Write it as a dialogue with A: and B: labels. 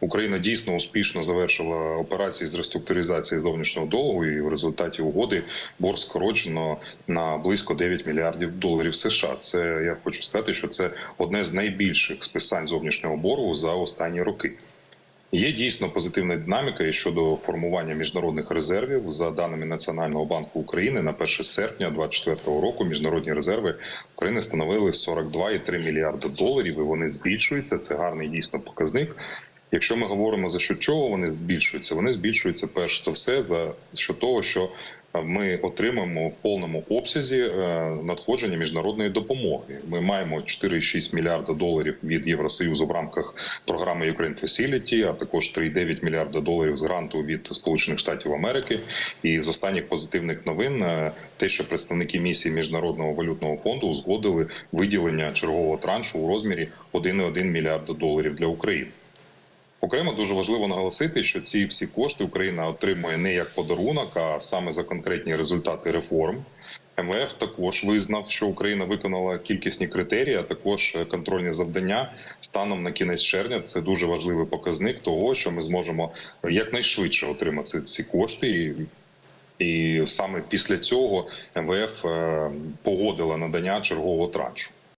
A: Україна дійсно успішно завершила операції з реструктуризації зовнішнього долгу, і в результаті угоди борг скорочено на близько 9 мільярдів доларів США. Це я хочу сказати, що це одне з найбільших списань зовнішнього боргу за останні роки. Є дійсно позитивна динаміка і щодо формування міжнародних резервів. За даними Національного банку України, на 1 серпня 2024 року міжнародні резерви України становили 42,3 мільярда доларів. І вони збільшуються. Це гарний дійсно показник. Якщо ми говоримо за що чого вони збільшуються, вони збільшуються перш за все за що того, що е, ми отримаємо в повному обсязі е, надходження міжнародної допомоги. Ми маємо 4,6 мільярда доларів від Євросоюзу в рамках програми Ukraine Facility, а також 3,9 мільярда доларів з гранту від Сполучених Штатів Америки. І з останніх позитивних новин е, те, що представники місії міжнародного валютного фонду узгодили виділення чергового траншу у розмірі 1,1 мільярда доларів для України. Окремо дуже важливо наголосити, що ці всі кошти Україна отримує не як подарунок, а саме за конкретні результати реформ. МВФ також визнав, що Україна виконала кількісні критерії, а також контрольні завдання станом на кінець червня. Це дуже важливий показник того, що ми зможемо якнайшвидше отримати ці кошти. І і саме після цього МВФ е, погодила надання чергового траншу.